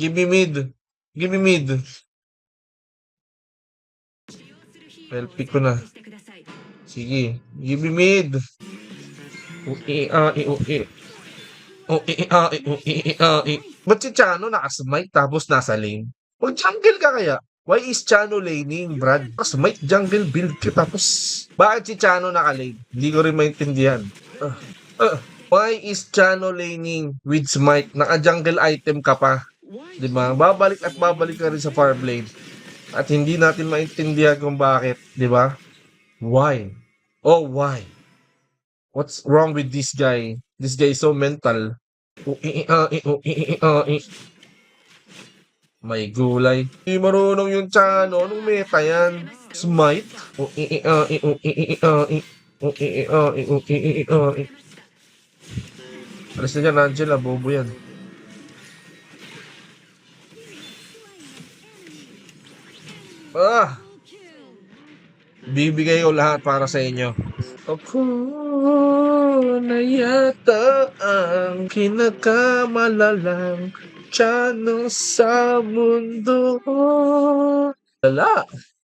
Give me mid. Give me mid. Well, pick ko na. Sige. Give me mid. Ui, ah, i, ui. Ui, ah, i, ui, ah, i. Ba't si Chano nakasmite tapos nasa lane? Mag-jungle ka kaya? Why is Chano laning, Brad? Smite jungle build ka tapos... Bakit si Chano naka-lane? Hindi ko rin maintindihan. Ah, ah. why is Chano laning with smite? Naka-jungle item ka pa. Di ba? Babalik at babalik ka rin sa far blade. At hindi natin maintindihan kung bakit. Di ba? Why? Oh, why? What's wrong with this guy? This guy is so mental. May gulay. Hindi marunong yung Chano. Anong meta yan? Smite? Alis na dyan, Angela. Bobo yan. Ah! Bibigay ko lahat para sa inyo. Ako na yata ang kinakamalalang Chano sa mundo. Lala.